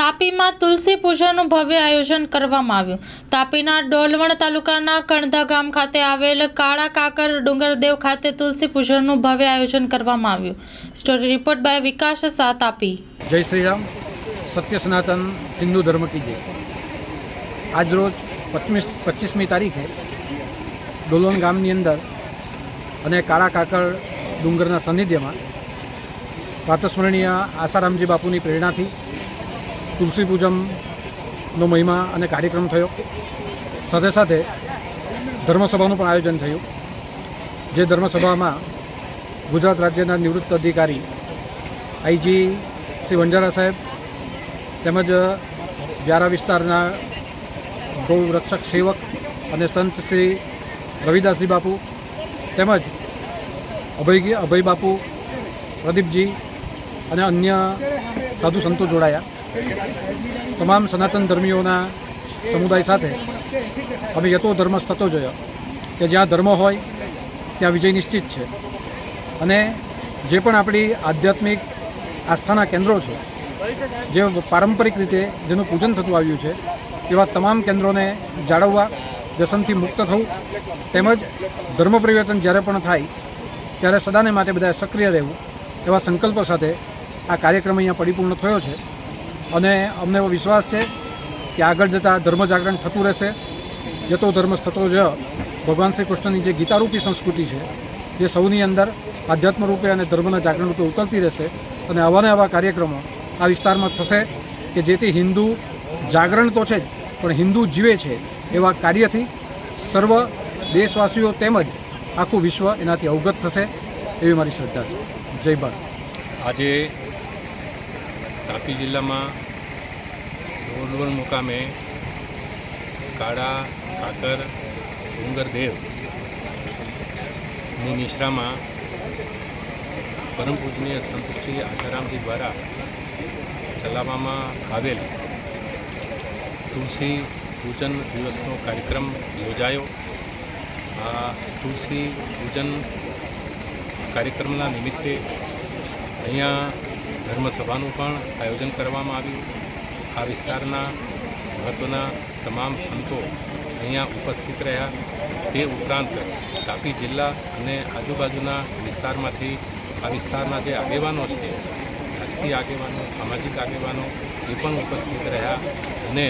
તાપીમાં તુલસી પૂજાનું ભવ્ય આયોજન કરવામાં આવ્યું. તાપીના ડોલવણ તાલુકાના કણધા ગામ ખાતે આવેલ કાળા કાકર ડુંગરદેવ ખાતે તુલસી પૂજનનું ભવ્ય આયોજન કરવામાં આવ્યું. Story report by Vikas Shah Tapi. જય શ્રી રામ સત્ય સનાતન હિન્દુ ધર્મ કી જય. આજરોજ પચીસ પચીસમી તારીખે ડોલોન ગામની અંદર અને કાળા કાકર ડુંગરના સાનિધ્યમાં પ્રાતસ્મરણીય આસારામજી બાપુની પ્રેરણાથી તુલસી પૂજનનો મહિમા અને કાર્યક્રમ થયો. સાથે સાથે ધર્મસભાનું પણ આયોજન થયું. જે ધર્મસભામાં ગુજરાત રાજ્યના નિવૃત્ત અધિકારી આઈજી શ્રી વંજારા સાહેબ તેમજ વ્યારા વિસ્તારના ગૌરક્ષક સેવક અને સંત શ્રી રવિદાસજી બાપુ તેમજ અભય અભય બાપુ પ્રદીપજી અને અન્ય સાધુ સંતો જોડાયા. તમામ સનાતન ધર્મીઓના સમુદાય સાથે અમે યતો ધર્મ થતો જોયો, કે જ્યાં ધર્મ હોય, ત્યાં વિજય નિશ્ચિત છે. અને જે પણ આપણી આધ્યાત્મિક આસ્થાના કેન્દ્રો છે, જે પારંપરિક રીતે જેનું પૂજન થતું આવ્યું છે, એવા તમામ કેન્દ્રોને જાળવવા, વ્યસનથી મુક્ત થવું, તેમજ ધર્મ પરિવર્તન જ્યારે પણ થાય, ત્યારે સદાને માટે બધાએ સક્રિય રહેવું, એવા સંકલ્પ સાથે આ કાર્યક્રમ અહીંયા પરિપૂર્ણ થયો છે. અને અમને એવો વિશ્વાસ છે કે આગળ જતાં ધર્મ જાગરણ થતું રહેશે. જતો ધર્મ થતો જ ભગવાન શ્રી કૃષ્ણની જે ગીતારૂપી સંસ્કૃતિ છે, એ સૌની અંદર આધ્યાત્મ રૂપે અને ધર્મના જાગરણ રૂપે ઉતરતી રહેશે અને આવા ને આવા કાર્યક્રમો આ વિસ્તારમાં થશે કે જેથી હિન્દુ જાગરણ તો છે જ, પણ હિન્દુ જીવે છે એવા કાર્યથી સર્વ દેશવાસીઓ તેમજ આખું વિશ્વ એનાથી અવગત થશે એવી મારી શ્રદ્ધા છે. જય ભારત. આજે તાપી જિલ્લામાં ડોલવણ મુકામે કાળા કાતર ડુંગરદેવની નિશ્રામાં પરમ પૂજનીય સંત શ્રી આશારામજી દ્વારા ચલાવવામાં આવેલ તુલસી પૂજન દિવસનો કાર્યક્રમ યોજાયો. આ તુલસી પૂજન કાર્યક્રમના નિમિત્તે અહીંયા ધર્મસભાનું પણ આયોજન કરવામાં આવ્યું. આ વિસ્તારના મહત્ત્વના તમામ સંતો અહીંયા ઉપસ્થિત રહ્યા. તે ઉપરાંત તાપી જિલ્લા અને આજુબાજુના વિસ્તારમાંથી આ વિસ્તારના જે આગેવાનો છે, રાજકીય આગેવાનો, સામાજિક આગેવાનો એ પણ ઉપસ્થિત રહ્યા અને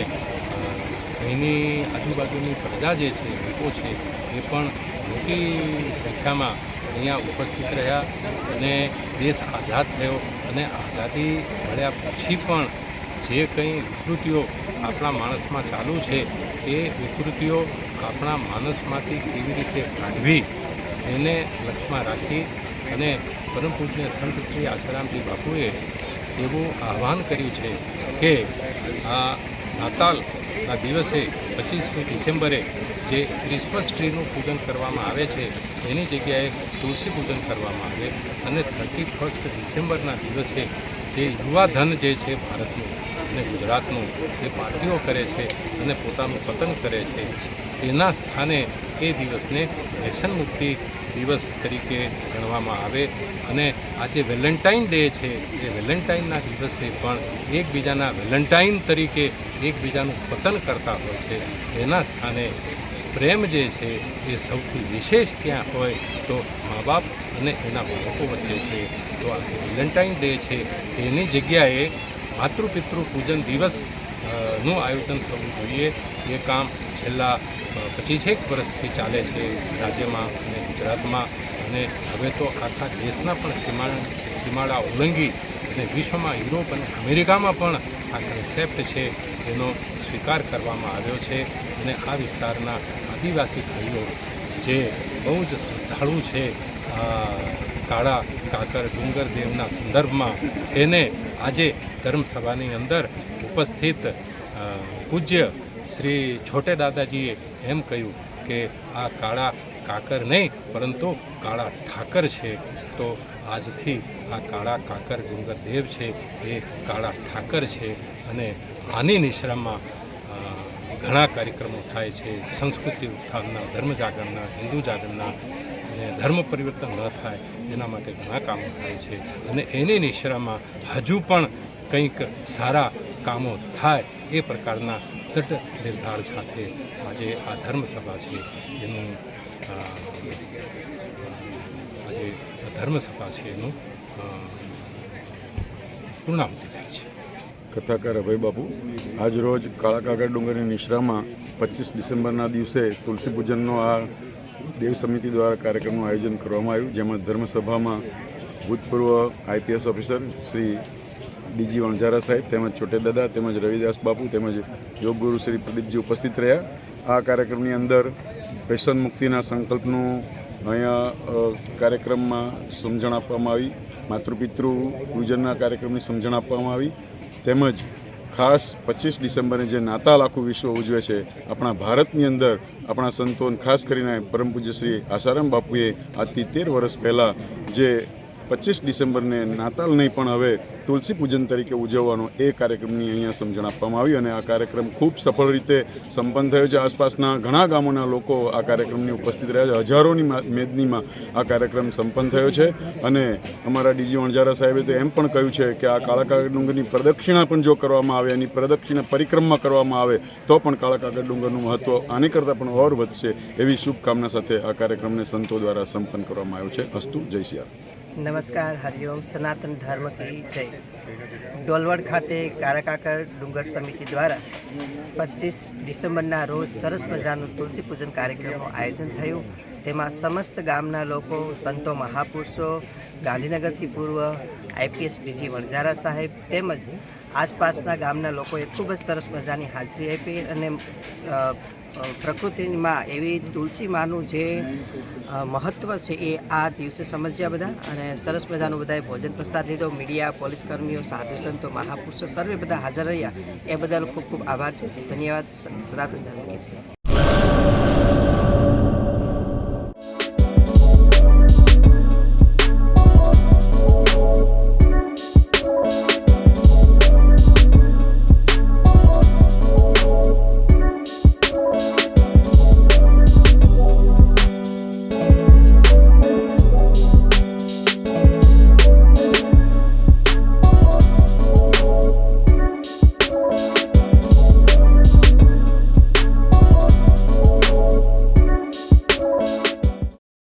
અહીંની આજુબાજુની પ્રજા જે છે, લોકો છે, એ પણ મોટી સંખ્યામાં અહીંયા ઉપસ્થિત રહ્યા અને દેશ આઝાદ થયો અને આઝાદી મળ્યા પછી પણ જે કંઈ વિકૃતિઓ આપણા માણસમાં ચાલુ છે, એ વિકૃતિઓ આપણા માણસમાંથી કેવી રીતે કાઢવી એને લક્ષ્યમાં રાખી અને પરમ પૂજ્ય સંત શ્રી આસારામજી બાપુએ એવું આહ્વાન કર્યું છે કે આ નાતાલના દિવસે પચીસમી ડિસેમ્બરે જે ક્રિસમસ ટ્રીનું પૂજન કરવામાં આવે છે, એની જગ્યાએ તુલસી પૂજન કરવામાં આવે અને થર્ટી ફર્સ્ટ ડિસેમ્બરના દિવસે જે યુવા ધન જે છે ભારતનું અને ગુજરાતનું જે પાર્ટીઓ કરે છે અને પોતાનું પતન કરે છે તેના સ્થાને એ દિવસને વ્યસન મુક્તિ દિવસ તરીકે ગણવામાં આવે અને આજે વેલેન્ટાઇન ડે છે. એ વેલેન્ટાઇનના દિવસે પણ એકબીજાના વેલેન્ટાઇન તરીકે એકબીજાનું પતન કરતા હોય છે. એના સ્થાને પ્રેમ જે છે એ સૌથી વિશેષ ક્યાં હોય તો મા બાપ અને એના બાળકો વચ્ચે છે. તો આ વેલેન્ટાઇન ડે છે એની જગ્યાએ માતૃપિતૃ પૂજન દિવસનું આયોજન થવું જોઈએ. એ કામ છેલ્લા પચીસેક વર્ષથી ચાલે છે રાજ્યમાં અને ગુજરાતમાં. અને હવે તો આખા દેશના પણ સીમા સીમાડા ઉલ્લંઘી અને વિશ્વમાં યુરોપ અને અમેરિકામાં પણ આ કન્સેપ્ટ છે એનો સ્વીકાર કરવામાં આવ્યો છે. અને આ વિસ્તારના આદિવાસી ભાઈઓ જે બહુ જ શ્રદ્ધાળુ છે કાળા કાકર ડુંગર દેવના સંદર્ભમાં એને આજે ધર્મસભાની અંદર ઉપસ્થિત પૂજ્ય શ્રી છોટે દાદાજીએ એમ કહ્યું કે આ કાળા કાકર નહીં, પરંતુ કાળા ઠાકર છે. તો આજથી આ કાળા કાકર ડુંગરદેવ છે. એ કાળા ઠાકર છે અને આની નિશ્રામાં ઘણા કાર્યક્રમો થાય છે. સંસ્કૃતિ ઉત્થાનના, ધર્મ જાગરણના, હિન્દુ જાગરણના, અને ધર્મ પરિવર્તન ન થાય એના માટે ઘણા કામો થાય છે. અને એની નિશ્રામાં હજુ પણ કંઈક સારા કામો થાય એ પ્રકારના દૃઢ નિર્ધાર સાથે આજે આ ધર્મસભા છે. એનું આજે ધર્મસભા છે એનું પૂર્ણાહુતિ થઈ છે. કથાકાર અભય બાપુ, આજ રોજ કાળા કાગળ ડુંગરની નિશ્રામાં પચીસ ડિસેમ્બરના દિવસે તુલસી પૂજનનો આ દેવ સમિતિ દ્વારા કાર્યક્રમનું આયોજન કરવામાં આવ્યું, જેમાં ધર્મસભામાં ભૂતપૂર્વ IPS officer Shri DG Vanzara સાહેબ, તેમજ છોટે દાદા, તેમજ રવિદાસ બાપુ, તેમજ યોગ ગુરુ શ્રી પ્રદીપજી ઉપસ્થિત રહ્યા. આ કાર્યક્રમની અંદર વ્યસન મુક્તિના સંકલ્પનું અહીંયા કાર્યક્રમમાં સમજણ આપવામાં આવી. માતૃપિતૃ પૂજનના કાર્યક્રમની સમજણ આપવામાં આવી. તેમજ ખાસ પચીસ ડિસેમ્બરે જે નાતાલ આખું વિશ્વ ઉજવે છે, આપણા ભારતની અંદર આપણા સંતોન ખાસ કરીને પરમ પૂજ્ય શ્રી આસારામ બાપુએ આજથી તેર વર્ષ પહેલાં જે પચીસ ડિસેમ્બરને નાતાલ નહીં, પણ હવે તુલસી પૂજન તરીકે ઉજવવાનો એ કાર્યક્રમની અહીંયા સમજણ આપવામાં આવી અને આ કાર્યક્રમ ખૂબ સફળ રીતે સંપન્ન થયો છે. આસપાસના ઘણા ગામોના લોકો આ કાર્યક્રમની ઉપસ્થિત રહ્યા છે. હજારોની મેદનીમાં આ કાર્યક્રમ સંપન્ન થયો છે અને અમારા ડીજી વણઝારા સાહેબે તો એમ પણ કહ્યું છે કે આ કાળા ડુંગરની પ્રદક્ષિણા પણ જો કરવામાં આવે, એની પ્રદક્ષિણા પરિક્રમા કરવામાં આવે, તો પણ કાળા કાગળ ડુંગરનું મહત્વ આની કરતાં પણ ઓર વધશે એવી શુભકામના સાથે આ કાર્યક્રમને સંતો દ્વારા સંપન્ન કરવામાં આવ્યો છે. અસ્તુ, જય સિયા નમસ્કાર હરિઓમ સનાતન ધર્મ કી જય. ડોલવડ ખાતે કારાકાકર ડુંગર સમિતિ દ્વારા પચીસ ડિસેમ્બરના રોજ સરસ મજાનું તુલસી પૂજન કાર્યક્રમનું આયોજન થયું. તેમાં સમસ્ત ગામના લોકો, સંતો મહાપુરુષો, ગાંધીનગરથી પૂર્વ આઈપીએસ બીજી વણઝારા સાહેબ તેમજ આસપાસના ગામના લોકોએ ખૂબ જ સરસ મજાની હાજરી આપી અને પ્રકૃતિમાં એવી તુલસી માનું જે મહત્ત્વ છે એ આ દિવસે સમજ્યા બધા અને સરસ મજાનું બધાએ ભોજન પ્રસાદ લીધો. મીડિયા, પોલીસ કર્મીઓ, સાધુ સંતો, મહાપુરુષો સર્વે બધા હાજર રહ્યા. એ બદલ ખૂબ ખૂબ આભાર છે. ધન્યવાદ. સનાતન ધર્મ છે